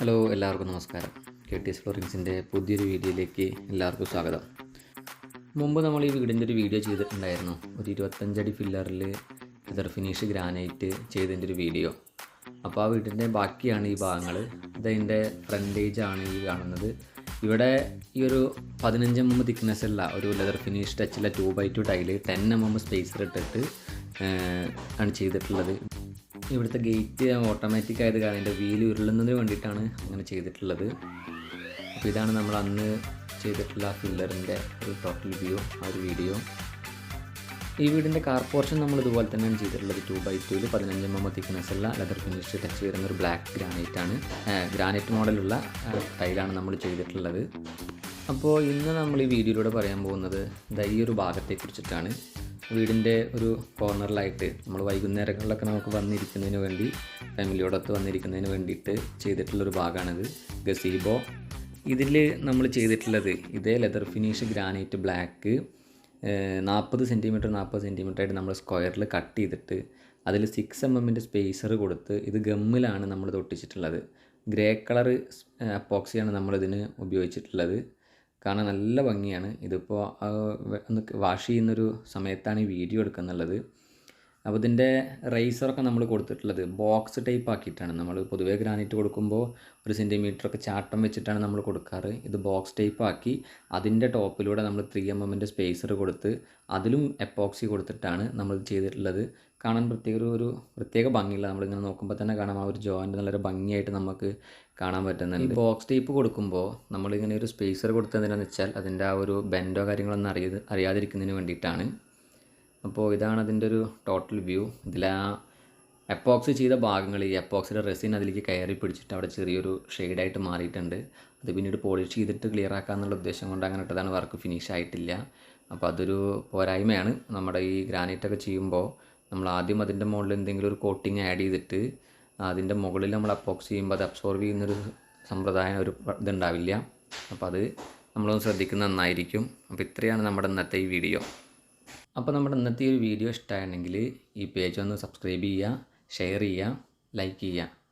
Hello എല്ലാവർക്കും നമസ്കാരം. K T S ഫ്ലോറിങ്സിന്റെ പുതിയൊരു വീഡിയോയിലേക്ക് എല്ലാവർക്കും സ്വാഗതം. മുമ്പ് നമ്മൾ ഈ വീടിന്റെ ഒരു വീഡിയോ ചെയ്തിട്ടുണ്ടായിരുന്നു. ഒരു ഇരുപത്തഞ്ചടി ഫില്ലറിൽ ലെതർ ഫിനിഷ് ഗ്രാനൈറ്റ് ചെയ്തതിന്റെ ഒരു വീഡിയോ. അപ്പോൾ ആ വീടിന്റെ ബാക്കിയാണ് ഈ ഭാഗങ്ങൾ. ഇതതിന്റെ ഫ്രണ്ടേജ് ആണ് ഈ കാണുന്നത്. ഇവിടെ ഈ ഒരു പതിനഞ്ച് എം എം തിക്നെസ് ഉള്ള ഒരു leather finish ടച്ചിലെ two by two tile ten M M spacer ഇട്ടിട്ട് ആണ് ചെയ്തിട്ടുള്ളത്. ഇവിടുത്തെ ഗേറ്റ് ഓട്ടോമാറ്റിക് ആയത് കാരണം എന്റെ വീൽ ഉരുളുന്നതിന് വേണ്ടിയിട്ടാണ് അങ്ങനെ ചെയ്തിട്ടുള്ളത്. അപ്പോൾ ഇതാണ് നമ്മൾ അന്ന് ചെയ്തിട്ടുള്ള ഫില്ലറിന്റെ ഒരു ടോട്ടൽ വ്യൂ ആ ഒരു വീഡിയോ ഈ വീടിന്റെ കാർ പോർഷൻ നമ്മൾ ഇതുപോലെ തന്നെയാണ് ചെയ്തിട്ടുള്ളത്. ടു ബൈ ടുവിൽ പതിനഞ്ച് എം എം തിക്നെസ് ഉള്ള ലെതർ ഫിനിഷ് ടച്ച് വരുന്ന ഒരു ബ്ലാക്ക് ഗ്രാനൈറ്റ് ആണ്. ഗ്രാനൈറ്റ് മോഡലുള്ള ടൈലാണ് നമ്മൾ ചെയ്തിട്ടുള്ളത്. അപ്പോൾ ഇന്ന് നമ്മൾ ഈ വീഡിയോയിലൂടെ പറയാൻ പോകുന്നത് ഈ ഒരു ഭാഗത്തെക്കുറിച്ചിട്ടാണ്. വീടിന്റെ ഒരു കോർണറിലായിട്ട് നമ്മൾ വൈകുന്നേരങ്ങളിലൊക്കെ നമുക്ക് വന്നിരിക്കുന്നതിന് വേണ്ടി ഫാമിലിയോടൊത്ത് വന്നിരിക്കുന്നതിന് വേണ്ടിയിട്ട് ചെയ്തിട്ടുള്ളൊരു ഭാഗമാണിത്. ഗസീബോ. ഇതിൽ നമ്മൾ ചെയ്തിട്ടുള്ളത് ഇതേ ലെതർ ഫിനിഷ് ഗ്രാനൈറ്റ് ബ്ലാക്ക് നാൽപ്പത് സെന്റിമീറ്റർ നാൽപ്പത് സെന്റിമീറ്റർ ആയിട്ട് നമ്മൾ സ്ക്വയറിൽ കട്ട് ചെയ്തിട്ട് അതിൽ സിക്സ് എം എമ്മിന്റെ സ്പേസർ കൊടുത്ത് ഇത് ഗമ്മിലാണ് നമ്മൾ തൊട്ടിച്ചിട്ടുള്ളത് ഗ്രേ കളർ അപ്പോക്സിയാണ് നമ്മളിതിന് ഉപയോഗിച്ചിട്ടുള്ളത്. കാണാൻ നല്ല ഭംഗിയാണ്. ഇതിപ്പോൾ ഒന്ന് വാഷ് ചെയ്യുന്നൊരു സമയത്താണ് ഈ വീഡിയോ എടുക്കുന്നുള്ളത്. അപ്പോൾ ഇതിന്റെ റൈസറൊക്കെ നമ്മൾ കൊടുത്തിട്ടുള്ളത് ബോക്സ് ടൈപ്പ് ആക്കിയിട്ടാണ്. നമ്മൾ പൊതുവേ ഗ്രാനൈറ്റ് കൊടുക്കുമ്പോൾ ഒരു സെന്റിമീറ്റർ ഒക്കെ ചാട്ടം വെച്ചിട്ടാണ് നമ്മൾ കൊടുക്കാറ്. ഇത് ബോക്സ് ടൈപ്പ് ആക്കി അതിന്റെ ടോപ്പിലൂടെ നമ്മൾ ത്രീ എം എമ്മിന്റെ സ്പേസർ കൊടുത്ത് അതിലും എപ്പോക്സി കൊടുത്തിട്ടാണ് നമ്മൾ ചെയ്തിട്ടുള്ളത്. കാണാൻ പ്രത്യേക ഒരു ഒരു പ്രത്യേക ഭംഗിയില്ല. നമ്മളിങ്ങനെ നോക്കുമ്പോൾ തന്നെ കാണാം. ആ ഒരു ജോയിന്റ് നല്ലൊരു ഭംഗിയായിട്ട് നമുക്ക് കാണാൻ പറ്റുന്നുണ്ട്. ഈ ബോക്സ് ടൈപ്പ് കൊടുക്കുമ്പോൾ നമ്മളിങ്ങനെ ഒരു സ്പേസർ കൊടുത്തതിനാന്ന് വെച്ചാൽ അതിന്റെ ആ ഒരു ബെൻഡോ കാര്യങ്ങളൊന്നും അറിയത് അറിയാതിരിക്കുന്നതിന് വേണ്ടിയിട്ടാണ്. അപ്പോൾ ഇതാണ് അതിന്റെ ഒരു ടോട്ടൽ വ്യൂ. ഇതിൽ ആ എപ്പോക്സ് ചെയ്ത ഭാഗങ്ങൾ ഈ എപ്പോക്സിയുടെ റെസിൻ അതിലേക്ക് കയറി പിടിച്ചിട്ട് അവിടെ ചെറിയൊരു ഷെയ്ഡായിട്ട് മാറിയിട്ടുണ്ട്. അത് പിന്നീട് പോളിഷ് ചെയ്തിട്ട് ക്ലിയർ ആക്കാമെന്നുള്ള ഉദ്ദേശം കൊണ്ട് അങ്ങനെ ഇട്ടതാണ് വർക്ക് ഫിനിഷ് ആയിട്ടില്ല അപ്പോൾ അതൊരു പോരായ്മയാണ്. നമ്മുടെ ഈ ഗ്രാനൈറ്റൊക്കെ ചെയ്യുമ്പോൾ നമ്മൾ ആദ്യം അതിന്റെ മുകളിൽ എന്തെങ്കിലും ഒരു കോട്ടിങ് ആഡ് ചെയ്തിട്ട് അതിന്റെ മുകളിൽ നമ്മൾ അപ്പോക്സ് ചെയ്യുമ്പോൾ അത് അബ്സോർവ് ചെയ്യുന്നൊരു സമ്പ്രദായം ഒരു ഇതുണ്ടാവില്ല. അപ്പോൾ അത് നമ്മളൊന്ന് ശ്രദ്ധിക്കുന്നത് നന്നായിരിക്കും. അപ്പോൾ ഇത്രയാണ് നമ്മുടെ ഇന്നത്തെ ഈ വീഡിയോ. അപ്പോൾ നമ്മുടെ ഇന്നത്തെ ഈ വീഡിയോ ഇഷ്ടമായിരുന്നെങ്കിൽ ഈ പേജ് ഒന്ന് സബ്സ്ക്രൈബ് ചെയ്യുക ഷെയർ ചെയ്യുക ലൈക്ക് ചെയ്യുക.